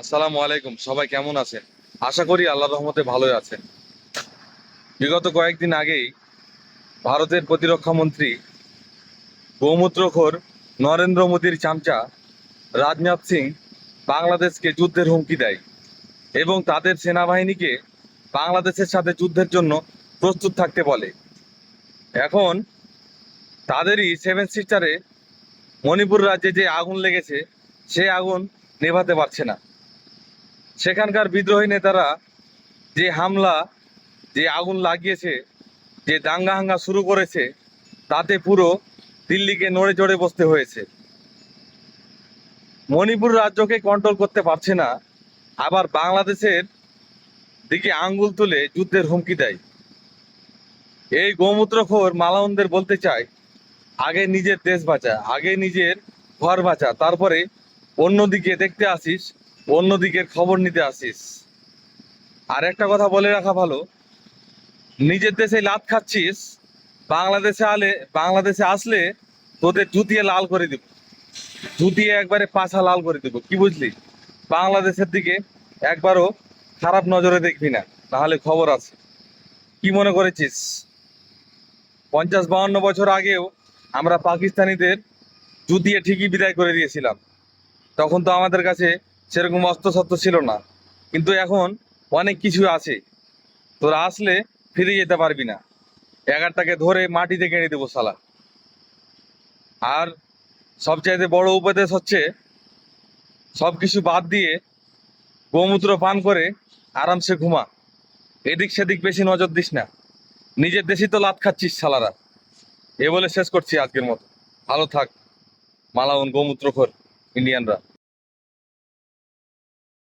আসসালামু আলাইকুম, সবাই কেমন আছেন? আশা করি আল্লাহ রহমতে ভালোই আছেন। বিগত কয়েকদিন আগেই ভারতের প্রতিরক্ষা মন্ত্রী গৌমূত্রখোর নরেন্দ্র মোদীর চামচা রাজনাথ সিং বাংলাদেশকে যুদ্ধের হুমকি দেয় এবং তাদের সেনাবাহিনীকে বাংলাদেশের সাথে যুদ্ধের জন্য প্রস্তুত থাকতে বলে। এখন তাদেরই সেভেন সিস্টারে মণিপুর রাজ্যে যে আগুন লেগেছে, সে আগুন নেভাতে পারছে না। সেখানকার বিদ্রোহী নেতারা যে হামলা, যে আগুন লাগিয়েছে, যে দাঙ্গা হাঙ্গা শুরু করেছে, তাতে পুরো দিল্লিকে নড়ে চড়ে বসতে হয়েছে। মণিপুর রাজ্যকে কন্ট্রোল করতে পারছে না, আবার বাংলাদেশের দিকে আঙ্গুল তুলে যুদ্ধের হুমকি দেয়। এই গোমূত্রখোর মালাউনদের বলতে চায়, আগে নিজের দেশ বাঁচা, আগে নিজের ঘর বাঁচা, তারপরে অন্যদিকে দেখতে আসিস অন্যদিকের খবর নিতে আসিস। আর একটা কথা বলে রাখা ভালো, নিজের দেশে লাত খাচ্ছিস, বাংলাদেশে আলে, বাংলাদেশে আসলে তোদের জুতিয়ে লাল করে দিব। জুতিয়ে একবারে পাছা লাল করে দিব, কি বুঝলি? বাংলাদেশের দিকে একবারও খারাপ নজরে দেখবি না, নাহলে খবর আছে। কি মনে করেছিস? পঞ্চাশ বাউন্ন বছর আগেও আমরা পাকিস্তানিদের জুতিয়ে ঠিকই বিদায় করে দিয়েছিলাম। তখন তো আমাদের কাছে সেরকম অস্ত্র শস্ত্র ছিল না। কিন্তু এখন অনেক কিছু আছে। তোরা আসলে ফিরে যেতে পারবি না। এগারটাকে ধরে মাটিতে কেড়ে দেবো সালা আর সবচাইতে বড় উপদেশ হচ্ছে সব কিছু বাদ দিয়ে গোমূত্র পান করে আরামসে ঘুমা। এদিক সেদিক বেশি নজর দিস না। নিজের দেশই তো লাত খাচ্ছিস সালারা এ বলে শেষ করছি আজকের মতো। ভালো থাক, মালাউন গোমূত্রখোর, ইন্ডিয়ানরা।